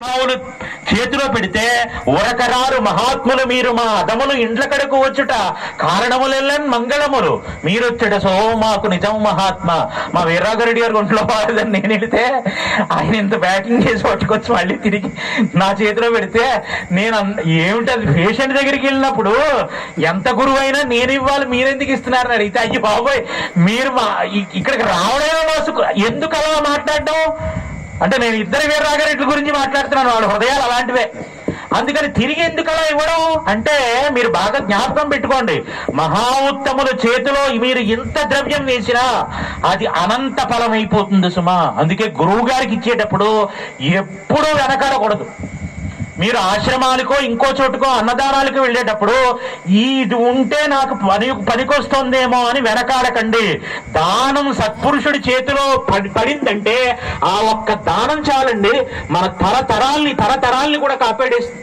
పావులు చేతిలో పెడితే ఉరకరారు మహాత్ములు మీరు మా అదములు ఇండ్ల కడకు వచ్చుట కారణములెల్లన్ మంగళములు. మీరొచ్చుట సో మాకు నిజం మహాత్మ. మా వీర్రాఘరెడ్డి గారు ఒంట్లో బాగాలేదని నేను వెళితే ఆయన ఇంత బ్యాటింగ్ చేసి పట్టుకొచ్చి మళ్ళీ తిరిగి నా చేతిలో పెడితే నేను అన్- ఏమిటి అది పేషెంట్ దగ్గరికి వెళ్ళినప్పుడు ఎంత గురువు అయినా నేను ఇవ్వాలి మీరెందుకు ఇస్తున్నారని అడిగితే అయ్యి బాబోయ్ మీరు మా ఇక్కడికి రావడమే మాసుకు ఎందుకు అలా మాట్లాడడం? అంటే నేను ఇద్దరు వీర్రాగారెడ్డి గురించి మాట్లాడుతున్నాను. వాళ్ళ హృదయాలు అలాంటివే. అందుకని తిరిగి ఎందుకు అలా ఇవ్వడం? అంటే మీరు బాగా జ్ఞాపకం పెట్టుకోండి. మహా ఉత్తముల చేతిలో మీరు ఇంత ద్రవ్యం వేసినా అది అనంత ఫలం అయిపోతుంది సుమా. అందుకే గురువు గారికి ఇచ్చేటప్పుడు ఎప్పుడూ వెనకాడకూడదు. మీరు ఆశ్రమాలకో ఇంకో చోటుకో అన్నదానాలకు వెళ్ళేటప్పుడు ఇది ఉంటే నాకు పని పనికొస్తుందేమో అని వెనకాడకండి. దానం సత్పురుషుడి చేతిలో పడి పడిందంటే ఆ ఒక్క దానం చాలండి. మన తరతరాల్ని తరతరాల్ని కూడా కాపాడేస్తుంది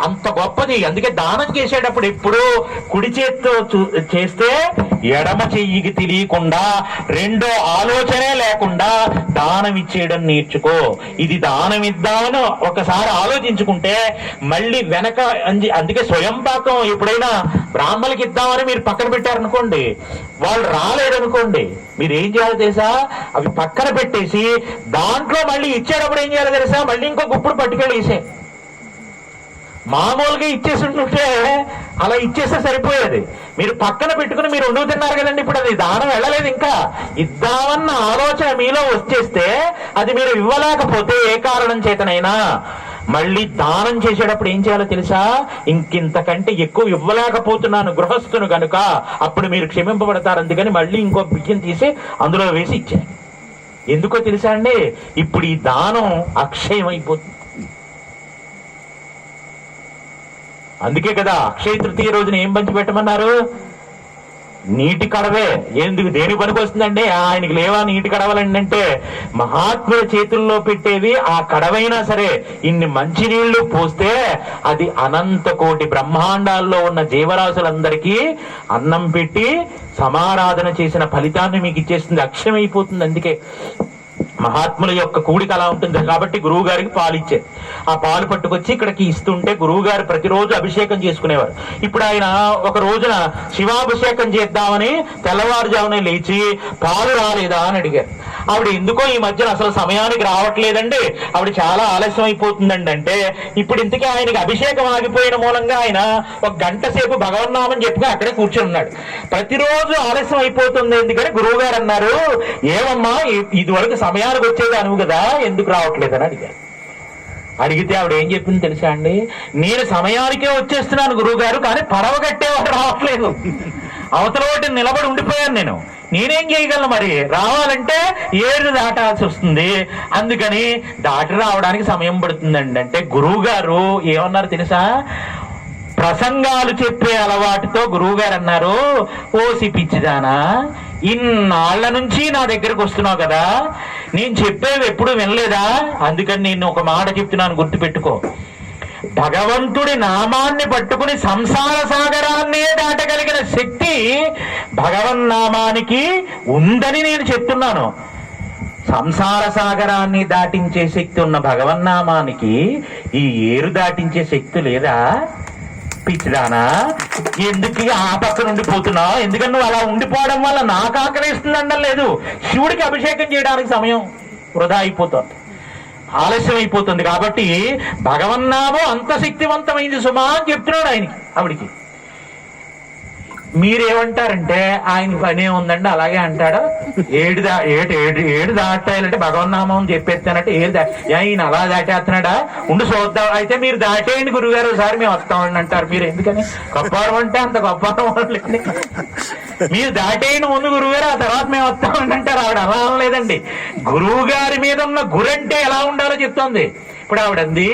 అంత గొప్పది. అందుకే దానం చేసేటప్పుడు ఎప్పుడు కుడి చేత్తో చూ- చేస్తే ఎడమ చెయ్యికి తెలియకుండా రెండో ఆలోచనే లేకుండా దానం ఇచ్చేయడం నేర్చుకో. ఇది దానం ఇద్దామని ఒకసారి ఆలోచించుకుంటే మళ్ళీ వెనక అందుకే స్వయం పాకం ఎప్పుడైనా బ్రాహ్మణులకి ఇద్దామని మీరు పక్కన పెట్టారనుకోండి వాళ్ళు రాలేదనుకోండి మీరు ఏం చేయాలో తెలుసా? అవి పక్కన పెట్టేసి దాంట్లో మళ్ళీ ఇచ్చేటప్పుడు ఏం చేయాలో తెలుసా? మళ్ళీ ఇంకో గుప్పుడు పట్టుకెళ్ళి వేసే మామూలుగా ఇచ్చేసింటుంటే అలా ఇచ్చేస్తే సరిపోయేది. మీరు పక్కన పెట్టుకుని మీరు వండు తిన్నారు కదండి ఇప్పుడు అది దానం వెళ్ళలేదు ఇంకా. ఇద్దామన్న ఆలోచన మీలో వచ్చేస్తే అది మీరు ఇవ్వలేకపోతే ఏ కారణం చేతనైనా? మళ్ళీ దానం చేసేటప్పుడు ఏం చేయాలో తెలుసా? ఇంకింతకంటే ఎక్కువ ఇవ్వలేకపోతున్నాను గృహస్థును గనుక అప్పుడు మీరు క్షమింపబడతారు. అందుకని మళ్ళీ ఇంకో బియ్యం తీసి అందులో వేసి ఇచ్చారు ఎందుకో తెలుసా అండి? ఇప్పుడు ఈ దానం అక్షయం అయిపోతుంది అందుకే కదా అక్షయ తృతీయ రోజున ఏం పంచి పెట్టమన్నారు? నీటి కడవే. ఎందుకు? దేని పనికి వస్తుందండి ఆయనకి లేవా నీటి కడవలండి అంటే మహాత్ముల చేతుల్లో పెట్టేది ఆ కడవైనా సరే ఇన్ని మంచినీళ్ళు పోస్తే అది అనంత కోటి బ్రహ్మాండాల్లో ఉన్న జీవరాశులందరికీ అన్నం పెట్టి సమారాధన చేసిన ఫలితాన్ని మీకు ఇచ్చేస్తుంది. అక్షయమైపోతుంది అందుకే. మహాత్ముల యొక్క కూడిక అలా ఉంటుంది. కాబట్టి గురువు గారికి పాలు ఇచ్చేది ఆ పాలు పట్టుకొచ్చి ఇక్కడికి ఇస్తుంటే గురువు గారు ప్రతిరోజు అభిషేకం చేసుకునేవారు. ఇప్పుడు ఆయన ఒక రోజున శివాభిషేకం చేద్దామని తెల్లవారుజామునే లేచి పాలు రాలేదా అని అడిగారు. ఆవిడ ఎందుకో ఈ మధ్యన అసలు సమయానికి రావట్లేదండి. ఆవిడ చాలా ఆలస్యం అయిపోతుందండి అంటే ఇప్పుడు ఇంతకీ ఆయనకి అభిషేకం ఆగిపోయిన మూలంగా ఆయన ఒక గంట సేపు భగవన్నామని చెప్పుగా అక్కడే కూర్చొని ఉన్నాడు. ప్రతిరోజు ఆలస్యం అయిపోతుంది ఎందుకని గురువు గారు అన్నారు ఏమమ్మా ఇది వరకు సమయానికి వచ్చేది అనువు కదా ఎందుకు రావట్లేదని అడిగారు. అడిగితే ఆవిడ ఏం చెప్పింది తెలుసా అండి? నేను సమయానికే వచ్చేస్తున్నాను గురువు గారు కానీ పరవగట్టేవాడు రావట్లేదు. అవతల నిలబడి ఉండిపోయాను నేను. నేనేం చేయగలను మరి? రావాలంటే ఏడు దాటాల్సి వస్తుంది. అందుకని దాటి రావడానికి సమయం పడుతుందండి. అంటే గురువు గారు ఏమన్నారు తెలుసా? ప్రసంగాలు చెప్పే అలవాటుతో గురువు గారు అన్నారు ఓసి పిచ్చిదానా ఇన్నాళ్ళ నుంచి నా దగ్గరకు వస్తున్నావు కదా నేను చెప్పేవి ఎప్పుడు వినలేదా? అందుకని నేను ఒక మాట చెప్తున్నాను గుర్తుపెట్టుకో. భగవంతుడి నామాన్ని పట్టుకుని సంసార సాగరాన్నే దాటగలిగిన శక్తి భగవన్నామానికి ఉందని నేను చెప్తున్నాను. సంసార సాగరాన్ని దాటించే శక్తి ఉన్న భగవన్నామానికి ఈ ఏరు దాటించే శక్తి లేదా? పిచ్చిదానా ఎందుకు ఇక పక్క నుండి ఉండిపోతున్నావు ఎందుకని నువ్వు అలా ఉండిపోవడం వల్ల నాకు ఆకలిస్తుందండం లేదు. శివుడికి అభిషేకం చేయడానికి సమయం వృధా అయిపోతుంది. ఆలస్యం అయిపోతుంది కాబట్టి భగవన్నామో అంత శక్తివంతమైంది సుమా అని చెప్తున్నాడు ఆయనకి ఆవిడికి. మీరేమంటారంటే ఆయన పనే ఉందండి అలాగే అంటాడు? ఏడు దా ఏడు ఏడు ఏడు దాటాలంటే భగవన్నామం చెప్పేస్తానంటే ఏడు దా ఆయన అలా దాటేస్తున్నాడా? ఉండి చూద్దాం. అయితే మీరు దాటేయండి గురుగారు ఒకసారి మేము వస్తామండి అంటారు. మీరు ఎందుకని? గొప్పవారం అంటే అంత గొప్పవారం మీరు దాటేయండి ముందు గురువుగారు ఆ తర్వాత మేము వస్తామండి అంటారు. ఆవిడ అలా అనలేదండి. గురువు గారి మీద ఉన్న గురంటే ఎలా ఉండాలో చెప్తోంది. ఇప్పుడు ఆవిడంది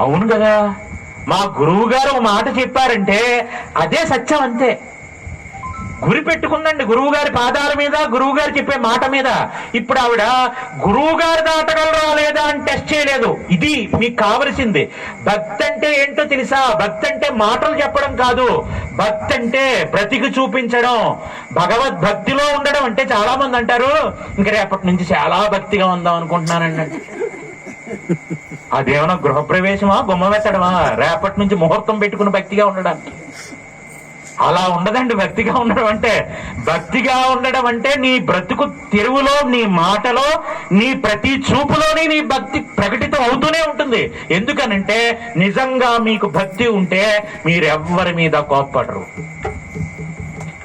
అవును కదా మా గురువు గారు ఒక మాట చెప్పారంటే అదే సత్యం అంతే. గురి పెట్టుకుందండి గురువు గారి పాదాల మీద గురువు గారు చెప్పే మాట మీద. ఇప్పుడు ఆవిడ గురువు గారు దాటగలరా లేదా? అని టెస్ట్ చేయలేదు. ఇది మీకు కావలసింది. భక్తి అంటే ఏంటో తెలుసా? భక్తి అంటే మాటలు చెప్పడం కాదు. భక్తి అంటే బ్రతికి చూపించడం. భగవద్భక్తిలో ఉండడం అంటే చాలా మంది అంటారు. ఇంక రేపటి నుంచి చాలా భక్తిగా ఉందాం అనుకుంటున్నానండి. అదేమన్నా గృహప్రవేశమా? గుమ్మ పెట్టడమా? రేపటి నుంచి ముహూర్తం పెట్టుకుని భక్తిగా ఉండడానికి. అలా ఉండదండి భక్తిగా ఉండడం అంటే. భక్తిగా ఉండడం అంటే నీ బ్రతుకు తెరువులో నీ మాటలో నీ ప్రతి చూపులోనే నీ భక్తి ప్రకటితం అవుతూనే ఉంటుంది. ఎందుకనంటే నిజంగా మీకు భక్తి ఉంటే మీరెవ్వరి మీద కోప్పడరు.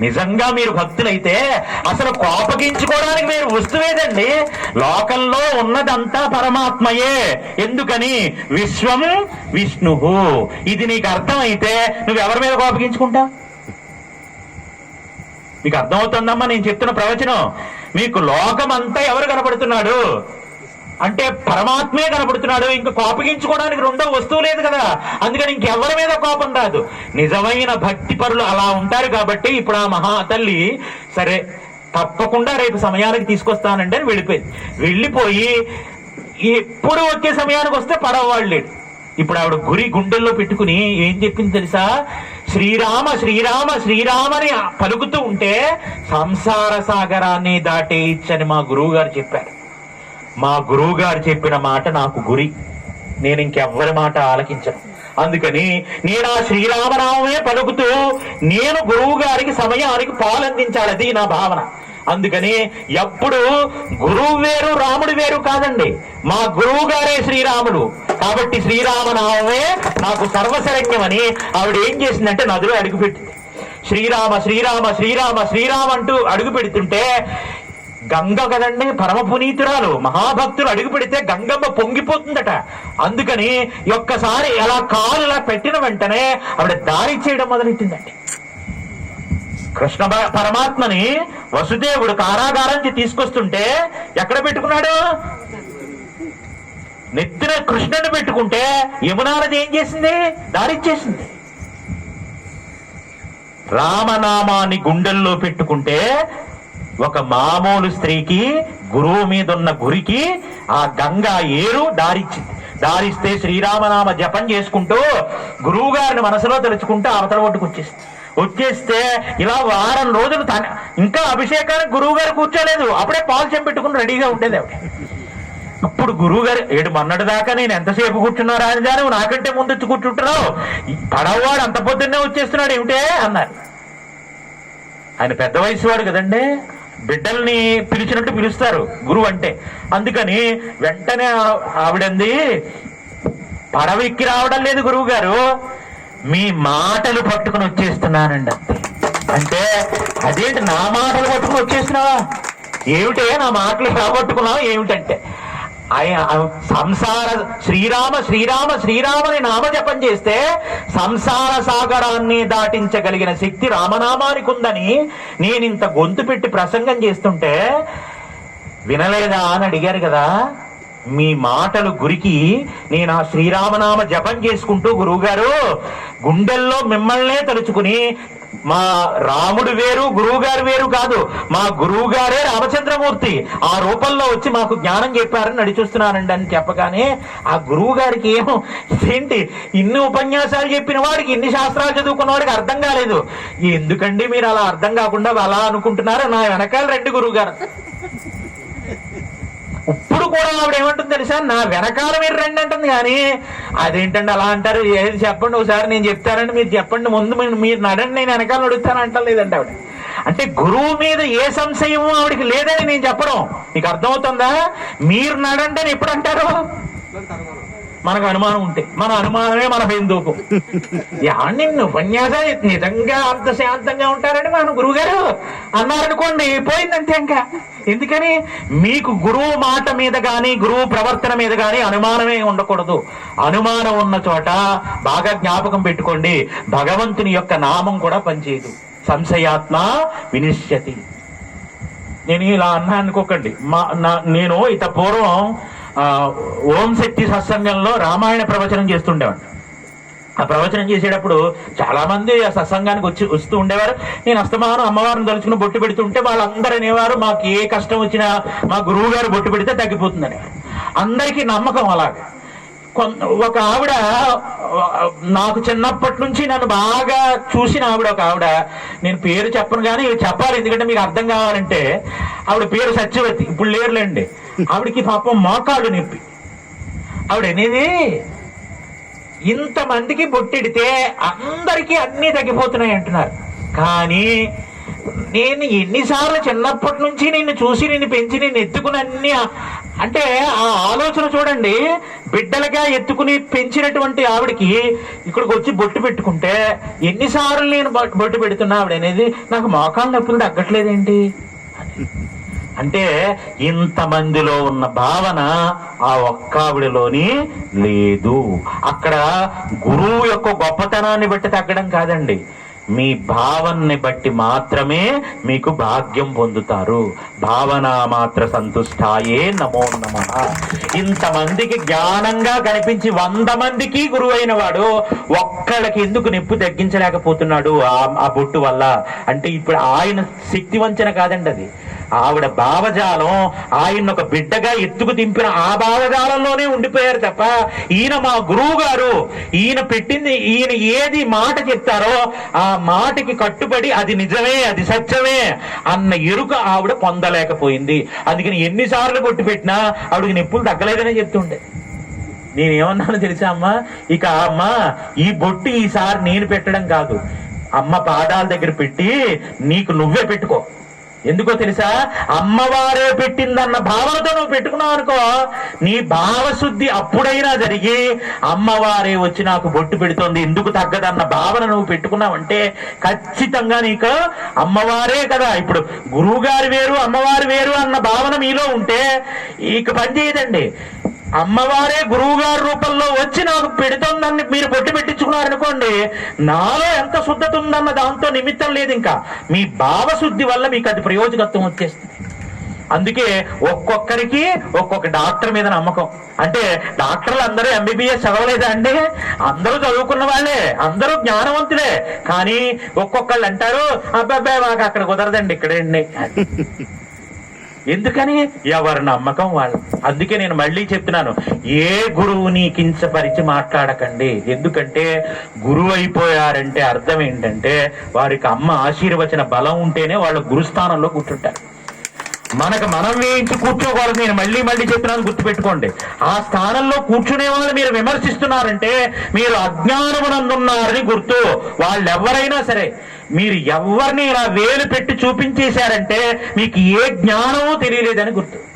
నిజంగా మీరు భక్తులైతే అసలు కోపగించుకోవడానికి మీరు వస్తువేదండి. లోకంలో ఉన్నదంతా పరమాత్మయే. ఎందుకని? విశ్వం విష్ణువు. ఇది నీకు అర్థమైతే నువ్వు ఎవరి మీద కోపగించుకుంటావు? మీకు అర్థమవుతుందమ్మా నేను చెప్తున్న ప్రవచనం. మీకు లోకమంతా ఎవరు కనపడుతున్నాడు? అంటే పరమాత్మే కనపడుతున్నాడు. ఇంకా కోపగించుకోవడానికి రెండో వస్తువు లేదు కదా. అందుకని ఇంకెవరి మీద కోపం రాదు. నిజమైన భక్తి పరులు అలా ఉంటారు కాబట్టి ఇప్పుడు ఆ మహా తల్లి సరే తప్పకుండా రేపు సమయానికి తీసుకొస్తానంటే అని వెళ్ళిపోయింది. వెళ్ళిపోయి ఎప్పుడు వచ్చే సమయానికి వస్తే పడవవాళ్ళు లేడు ఇప్పుడు ఆవిడ గురి గుండెల్లో పెట్టుకుని ఏం చెప్పింది తెలుసా? శ్రీరామ శ్రీరామ శ్రీరామని పలుకుతూ ఉంటే సంసార సాగరాన్ని దాటేయచ్చని మా గురువు గారు చెప్పారు. మా గురువు గారు చెప్పిన మాట నాకు గురి. నేను ఇంకెవ్వరి మాట ఆలకించను. అందుకని నేను ఆ శ్రీరామనామే పలుకుతూ నేను గురువు గారికి సమయానికి పాలందించాలి. అది నా భావన. అందుకని ఎప్పుడు గురువు వేరు రాముడు వేరు కాదండి. మా గురువు గారే శ్రీరాముడు. కాబట్టి శ్రీరామనామమే నాకు సర్వశరణ్యమని ఆవిడ ఏం చేసిందంటే నదిలో అడుగుపెట్టింది శ్రీరామ శ్రీరామ శ్రీరామ శ్రీరామ అంటూ అడుగు పెడుతుంటే గంగ కదండి పరమ పునీతురాలు మహాభక్తులు అడుగు పెడితే గంగమ్మ పొంగిపోతుందట. అందుకని ఒక్కసారి అలా కాలు ఇలా పెట్టిన వెంటనే ఆవిడ దారి చేయడం మొదలెట్టిందండి. కృష్ణ పరమాత్మని వసుదేవుడు కారాగారానికి తీసుకొస్తుంటే ఎక్కడ పెట్టుకున్నాడు? నెత్తిన కృష్ణుని పెట్టుకుంటే యమునారది ఏం చేసింది? దారిచ్చేసింది. రామనామాన్ని గుండెల్లో పెట్టుకుంటే ఒక మామూలు స్త్రీకి గురువు మీద ఉన్న గురికి ఆ గంగా ఏరు దారిచ్చింది. దారిస్తే శ్రీరామనామ జపం చేసుకుంటూ గురువు గారిని మనసులో తలుచుకుంటూ అవతల ఒడ్డుకొచ్చేసింది వచ్చేస్తే ఇలా వారం రోజులు తన ఇంకా అభిషేకానికి గురువు గారు కూర్చోలేదు. అప్పుడే పాలు చెంపెట్టుకుని రెడీగా ఉండేది ఆవిడ. ఇప్పుడు గురువు గారు ఏడు మొన్నటి దాకా నేను ఎంతసేపు కూర్చున్నా రాజా నువ్వు నాకంటే ముందు వచ్చి కూర్చుంటున్నావు? పడవవాడు అంత పొద్దున్నే వచ్చేస్తున్నాడు ఏమిటే? అన్నారు. ఆయన పెద్ద వయసు వాడు కదండి. బిడ్డల్ని పిలిచినట్టు పిలుస్తారు గురువు అంటే. అందుకని వెంటనే ఆవిడంది పడవ ఎక్కి రావడం లేదు గురువు గారు మీ మాటలు పట్టుకుని వచ్చేస్తున్నానండి. అంటే అదేంటి నా మాటలు పట్టుకుని వచ్చేస్తున్నావా? ఏమిటే? నా మాటలు రాబట్టుకున్నావు ఏమిటంటే. ఆయన సంసార శ్రీరామ శ్రీరామ శ్రీరామని నామజపం చేస్తే సంసార సాగరాన్ని దాటించగలిగిన శక్తి రామనామానికి ఉందని నేను ఇంత గొంతు పెట్టి ప్రసంగం చేస్తుంటే వినలేదా అని అడిగారు కదా? మీ మాటలు గురికి నేను ఆ శ్రీరామనామ జపం చేసుకుంటూ గురువుగారు గుండెల్లో మిమ్మల్నే తలుచుకుని మా రాముడు వేరు గురువుగారు వేరు కాదు మా గురువు గారే రామచంద్రమూర్తి. ఆ రూపంలో వచ్చి మాకు జ్ఞానం చెప్పారని నడిచూస్తున్నానండి అని చెప్పగానే ఆ గురువు గారికి ఏమో ఇదేంటి ఇన్ని ఉపన్యాసాలు చెప్పిన వాడికి ఇన్ని శాస్త్రాలు చదువుకున్న వాడికి అర్థం కాలేదు. ఎందుకండి మీరు అలా అర్థం కాకుండా అలా అనుకుంటున్నారు నా వెనకాల రెండు గురువు గారు కూడా ఆవిడ ఏమంటుంది తెలుసా? నా వెనకాల మీరు రండి అంటుంది కానీ అదేంటండి అలా అంటారు? ఏది చెప్పండి? ఒకసారి నేను చెప్తానండి మీరు చెప్పండి. ముందు మీరు- మీరు నడండి నేను వెనకాల నడుస్తాను అంటలేదండి ఆవిడ. అంటే గురువు మీద ఏ సంశయం ఆవిడకి లేదని నేను చెప్పడం మీకు అర్థమవుతుందా? మీరు నడండి అని ఎప్పుడు అంటారు? మనకు అనుమానం ఉంటే. మన అనుమానమే మన బెందూకు ఏమండి ఉపన్యాసం నిజంగా అంత శాంతంగా ఉంటారని మన గురువుగారు అన్నారనుకోండి పోయిందంతే ఇంకా. ఎందుకని? మీకు గురువు మాట మీద కానీ గురువు ప్రవర్తన మీద కానీ అనుమానమే ఉండకూడదు. అనుమానం ఉన్న చోట బాగా జ్ఞాపకం పెట్టుకోండి. భగవంతుని యొక్క నామం కూడా పనిచేయదు. సంశయాత్మ వినిశ్యతి నేను ఇలా అన్నా అనుకోకండి. మా నా- నేను ఇత పూర్వం ఓం శక్తి సత్సంగంలో రామాయణ ప్రవచనం చేస్తుండేవాడిని. ఆ ప్రవచనం చేసేటప్పుడు చాలా మంది ఆ సత్సంగానికి వచ్చి వస్తూ ఉండేవారు. నేను అస్తమానం అమ్మవారిని తలుచుకుని బొట్టు పెడుతుంటే వాళ్ళందరూ అనేవారు మాకు ఏ కష్టం వచ్చినా మా గురువు గారు బొట్టు పెడితే తగ్గిపోతుందని. అందరికీ నమ్మకం అలాగా. ఒక ఆవిడ నాకు చిన్నప్పటి నుంచి నన్ను బాగా చూసిన ఆవిడ ఒక ఆవిడ. నేను పేరు చెప్పను కానీ చెప్పాలి ఎందుకంటే మీకు అర్థం కావాలంటే ఆవిడ పేరు సత్యవతి. ఇప్పుడు లేరులేండి. ఆవిడకి పాపం మోకాళ్ళు నొప్పి. ఆవిడ అనేది ఇంతమందికి బొట్టెడితే అందరికీ అన్నీ తగ్గిపోతున్నాయి అంటున్నారు. కానీ నేను ఎన్నిసార్లు చిన్నప్పటి నుంచి నిన్ను చూసి నిన్ను పెంచి నిన్ను ఎత్తుకుని అన్ని అంటే ఆ ఆలోచన చూడండి. బిడ్డలుగా ఎత్తుకుని పెంచినటువంటి ఆవిడకి ఇక్కడికి వచ్చి బొట్టు పెట్టుకుంటే ఎన్నిసార్లు నేను బొట్టు బొట్టు పెడుతున్నా ఆవిడ అనేది నాకు మోకాళ్ళ నొప్పులు తగ్గట్లేదేంటి? అంటే ఇంతమందిలో ఉన్న భావన ఆ ఒక్క ఆవిడలోని లేదు. అక్కడ గురువు యొక్క గొప్పతనాన్ని బట్టి తగ్గడం కాదండి. మీ భావనని బట్టి మాత్రమే మీకు భాగ్యం పొందుతారు. భావన మాత్ర సంతుష్టాయే నమో నమ. ఇంతమందికి జ్ఞానంగా కనిపించి వంద మందికి గురువైన వాడు ఒక్కడికి ఎందుకు నిప్పు తగ్గించలేకపోతున్నాడు ఆ ఆ బొట్టు వల్ల? అంటే ఇప్పుడు ఆయన శక్తి వంచన కాదండి అది. ఆవిడ భావజాలం ఆయన ఒక బిడ్డగా ఎత్తుకు దింపిన ఆ భావజాలంలోనే ఉండిపోయారు తప్ప ఈయన మా గురువు గారు ఈయన పెట్టింది ఈయన ఏది మాట చెప్తారో ఆ మాటకి కట్టుబడి అది నిజమే అది సత్యమే అన్న ఎరుక ఆవిడ పొందలేకపోయింది. అందుకని ఎన్నిసార్లు కొట్టి పెట్టినా ఆవిడకి నొప్పులు తగ్గలేదనే చెప్తుండే. నేనేమన్నానో తెలుసా అమ్మా? ఇక అమ్మ ఈ బొట్టు ఈసారి నేను పెట్టడం కాదు. అమ్మ పాదాల దగ్గర పెట్టి నీకు నువ్వే పెట్టుకో. ఎందుకో తెలుసా? అమ్మవారే పెట్టిందన్న భావనతో నువ్వు పెట్టుకున్నావు అనుకో నీ భావశుద్ధి అప్పుడైనా జరిగి అమ్మవారే వచ్చి నాకు బొట్టు పెడుతోంది ఎందుకు తగ్గదన్న భావన నువ్వు పెట్టుకున్నావంటే ఖచ్చితంగా నీకు అమ్మవారే కదా. ఇప్పుడు గురువుగారు వేరు అమ్మవారు వేరు అన్న భావన మీలో ఉంటే ఇక పని చేయదండి. అమ్మవారే గురువు గారి రూపంలో వచ్చి నాకు పెడుతోందని మీరు పొట్టి పెట్టించుకున్నారనుకోండి నాలో ఎంత శుద్ధత ఉందన్న దాంతో నిమిత్తం లేదు ఇంకా. మీ భావశుద్ధి వల్ల మీకు అది ప్రయోజకత్వం వచ్చేస్తుంది. అందుకే ఒక్కొక్కరికి ఒక్కొక్క డాక్టర్ మీద నమ్మకం. అంటే డాక్టర్లు అందరూ ఎంబీబీఎస్ చదవలేదా అండి? అందరూ చదువుకున్న వాళ్ళే అందరూ జ్ఞానవంతులే. కానీ ఒక్కొక్కళ్ళు అంటారు అబ్బాయి మాకు అక్కడ కుదరదండి ఇక్కడండి ఎందుకని? ఎవరి నమ్మకం వాళ్ళు అందుకే నేను మళ్ళీ చెప్తున్నాను ఏ గురువుని కించపరిచి మాట్లాడకండి. ఎందుకంటే గురువు అయిపోయారంటే అర్థం ఏంటంటే వారికి అమ్మ ఆశీర్వచన బలం ఉంటేనే వాళ్ళ గురుస్థానంలో కూర్చుంటారు. మనకు మనం వేయించి కూర్చోకూడదు. నేను మళ్ళీ మళ్ళీ చెప్తున్నాను గుర్తుపెట్టుకోండి. ఆ స్థానంలో కూర్చునే వాళ్ళు మీరు విమర్శిస్తున్నారంటే మీరు అజ్ఞానమునందున్నారని గుర్తు. వాళ్ళు ఎవరైనా సరే మీరు ఎవరిని ఇలా వేలు పెట్టి చూపించేశారంటే మీకు ఏ జ్ఞానమో తెలియలేదని గుర్తు.